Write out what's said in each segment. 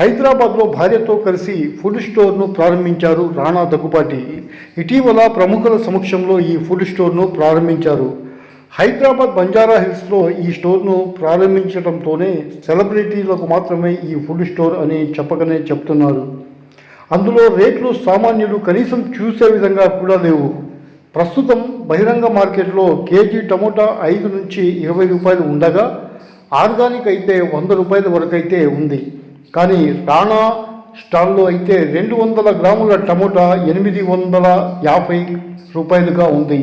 హైదరాబాద్లో భార్యతో కలిసి ఫుడ్ స్టోర్ను ప్రారంభించారు రాణా దగ్గుపాటి. ఇటీవల ప్రముఖుల సమక్షంలో ఈ ఫుడ్ స్టోర్ను ప్రారంభించారు. హైదరాబాద్ బంజారా హిల్స్లో ఈ స్టోర్ను ప్రారంభించడంతోనే సెలబ్రిటీలకు మాత్రమే ఈ ఫుడ్ స్టోర్ అని చెప్పకనే చెప్తున్నారు. అందులో రేట్లు సామాన్యులు కనీసం చూసే విధంగా కూడా లేవు. ప్రస్తుతం బహిరంగ మార్కెట్లో కేజీ టమోటా ఐదు నుంచి ఇరవై రూపాయలు ఉండగా ఆర్గానిక్ అయితే వంద రూపాయల వరకు అయితే ఉంది. కానీ రాణా స్టాల్లో అయితే రెండు వందల గ్రాముల టమోటా ఎనిమిది వందల యాభై రూపాయలుగా ఉంది.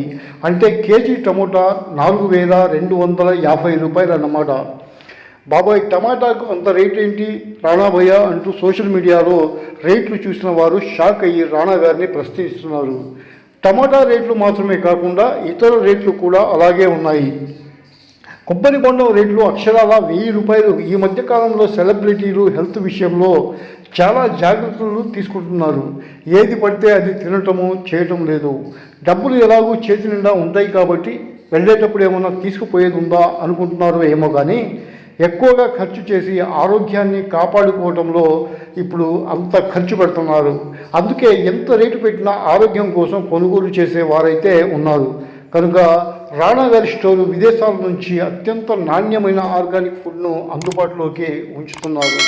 అంటే కేజీ టమోటా నాలుగు వేల రెండు వందల యాభై రూపాయలు అన్నమాట. బాబాయ్ టమాటాకు అంత రేట్ ఏంటి? రాణాభయ్య అంటూ సోషల్ మీడియాలో రేట్లు చూసిన వారు షాక్ అయ్యి రాణా గారిని ప్రశ్నిస్తున్నారు. టమాటా రేట్లు మాత్రమే కాకుండా ఇతర రేట్లు కూడా అలాగే ఉన్నాయి. కొబ్బరిబొండం రేట్లు అక్షరాల వెయ్యి రూపాయలు. ఈ మధ్య కాలంలో సెలబ్రిటీలు హెల్త్ విషయంలో చాలా జాగ్రత్తలు తీసుకుంటున్నారు. ఏది పడితే అది తినటము చేయటం లేదు. డబ్బులు ఎలాగూ చేతి నిండా ఉంటాయి కాబట్టి వెళ్ళేటప్పుడు ఏమన్నా తీసుకుపోయేది ఉందా అనుకుంటున్నారో ఏమో కానీ ఎక్కువగా ఖర్చు చేసి ఆరోగ్యాన్ని కాపాడుకోవడంలో ఇప్పుడు అంత ఖర్చు పెడుతున్నారు. అందుకే ఎంత రేటు పెట్టినా ఆరోగ్యం కోసం కొనుగోలు చేసే వారైతే ఉన్నారు. కనుక రాణా వ్యాలీ స్టోరు విదేశాల నుంచి అత్యంత నాణ్యమైన ఆర్గానిక్ ఫుడ్ను అందుబాటులోకి ఉంచుతున్నారు.